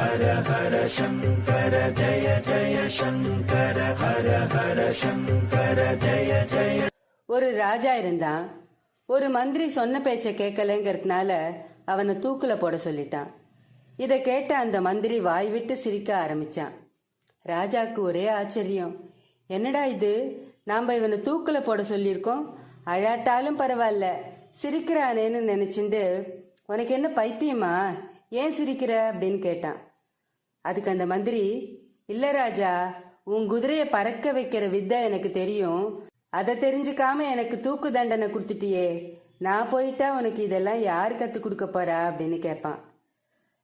ஹர ஹர சங்கர ஜய ஜய சங்கர ஹர ஹர சங்கர ஜய ஜய ஒரு ராஜா இருந்தான் ஒரு மந்திரி சொன்ன பேச்ச கேட்கலங்கிறதுனால அவனை தூக்குல போட சொல்லிட்டான். இதை கேட்ட அந்த மந்திரி வாய் விட்டு சிரிக்க ஆரம்பிச்சான். ராஜாக்கு ஒரே ஆச்சரியம். என்னடா இது? நாம இவனை தூக்குல போட சொல்லியிருக்கோம். அழாட்டாலும் பரவாயில்ல. சிரிக்கிறானேன்னு நினைச்சுண்டு உனக்கு என்ன பைத்தியமா? ஏன் சிரிக்கிற? அப்படின்னு கேட்டான். அதுக்கு அந்த மந்திரி இல்ல ராஜா உன் குதிரையை பறக்க வைக்கிற வித்தை எனக்கு தெரியும். அதை தெரிஞ்சுக்காம எனக்கு தூக்கு தண்டனை கொடுத்துட்டியே. நான் போயிட்டா உனக்கு இதெல்லாம் யார் கத்து கொடுக்க போறா? அப்படின்னு கேட்பான்.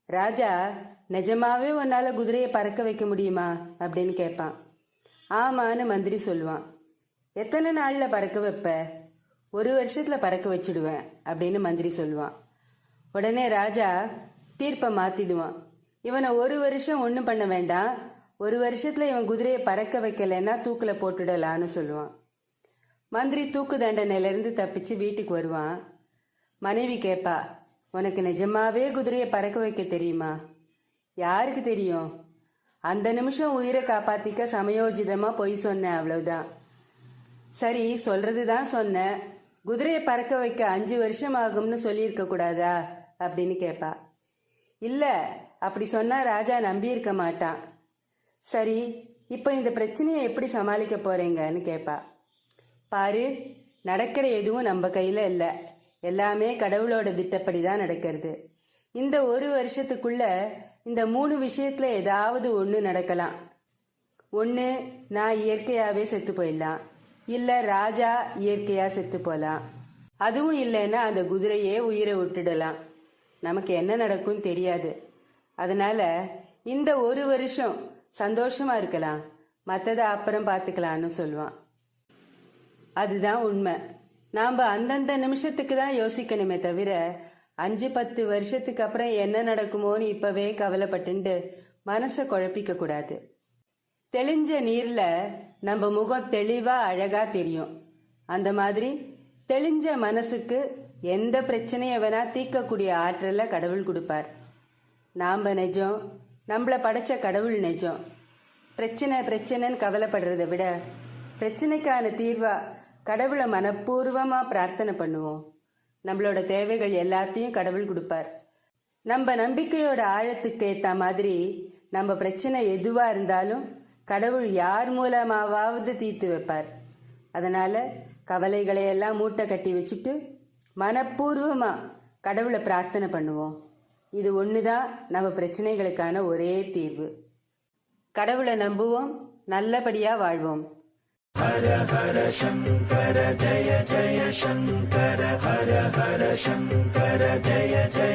ராஜா நிஜமாவே உன்னால குதிரையை பறக்க வைக்க முடியுமா? அப்படின்னு கேட்பான். ஆமான்னு மந்திரி சொல்லுவான். எத்தனை நாள்ல பறக்க வைப்ப? ஒரு வருஷத்துல பறக்க வச்சிடுவேன் அப்படின்னு மந்திரி சொல்லுவான். உடனே ராஜா தீர்ப்பை மாத்திடுவான். இவனை ஒரு வருஷம் ஒன்றும் பண்ண வேண்டாம். ஒரு வருஷத்துல இவன் குதிரையை பறக்க வைக்கலைன்னா தூக்குல போட்டுடலான்னு சொல்லுவான். மந்திரி தூக்கு தண்டனையிலிருந்து தப்பிச்சு வீட்டுக்கு வருவான். மனைவி கேட்பா உனக்கு நிஜமாவே குதிரையை பறக்க வைக்க தெரியுமா? யாருக்கு தெரியும்? அந்த நிமிஷம் உயிரை காப்பாத்திக்க சமயோஜிதமா பொய் சொன்னேன் அவ்வளவுதான். சரி சொல்றது தான் சொன்னேன். குதிரையை பறக்க வைக்க அஞ்சு வருஷம் ஆகும்னு சொல்லியிருக்க கூடாதா? அப்படின்னு கேட்பா இல்லை அப்படி சொன்னா ராஜா நம்பியிருக்க மாட்டான். சரி இப்போ இந்த பிரச்சனையை எப்படி சமாளிக்க போறீங்கன்னு கேட்பா பாரு நடக்கிற எதுவும் நம்ம கையில இல்ல. எல்லாமே கடவுளோட திட்டப்படி தான் நடக்கிறது. இந்த ஒரு வருஷத்துக்குள்ள இந்த மூணு விஷயத்துல ஏதாவது ஒன்று நடக்கலாம். ஒன்று நான் இயற்கையாகவே செத்து போயிடலாம். இல்லை ராஜா இயற்கையாக செத்து போகலாம் அதுவும் இல்லைன்னா அந்த குதிரையே உயிரை விட்டுடலாம். நமக்கு என்ன நடக்கும் தெரியாது. அதனால இந்த ஒரு வருஷம் சந்தோஷமா இருக்கலாம். மற்றதை அப்புறம் பார்த்துக்கலான்னு சொல்லுவான். அதுதான் உண்மை. நாம் அந்தந்த நிமிஷத்துக்கு தான் யோசிக்கணுமே தவிர அஞ்சு பத்து வருஷத்துக்கு அப்புறம் என்ன நடக்குமோன்னு இப்பவே கவலைப்பட்டுண்டு மனசை குழப்பிக்க கூடாது. தெளிஞ்ச நீர்ல நம்ம முகம் தெளிவா அழகா தெரியும். அந்த மாதிரி தெளிஞ்ச மனசுக்கு எந்த பிரச்சனையை வேணா தீர்க்கக்கூடிய ஆற்றலை கடவுள் கொடுப்பார். நாம் நிஜம் நம்மள படைச்ச கடவுள் நிஜம். பிரச்சனை பிரச்சனைன்னு கவலைப்படுறதை விட பிரச்சனைக்கான தீர்வா கடவுளை மனப்பூர்வமா பிரார்த்தனை பண்ணுவோம். நம்மளோட தேவைகள் எல்லாத்தையும் கடவுள் கொடுப்பார். நம்ம நம்பிக்கையோட ஆழத்துக்கு ஏத்த மாதிரி நம்ம பிரச்சனை எதுவா இருந்தாலும் கடவுள் யார் மூலமாவது தீர்த்து வைப்பார். அதனால கவலைகளை எல்லாம் மூட்டை கட்டி வச்சுட்டு மனப்பூர்வமா கடவுளை பிரார்த்தனை பண்ணுவோம். இது ஒண்ணுதான் நம்ம பிரச்சனைகளுக்கான ஒரே தீர்வு. கடவுளை நம்புவோம் நல்லபடியா வாழ்வோம். ஹர ஹர சங்கர ஜய ஜய சங்கர ஹர ஹர சங்கர ஜய ஜய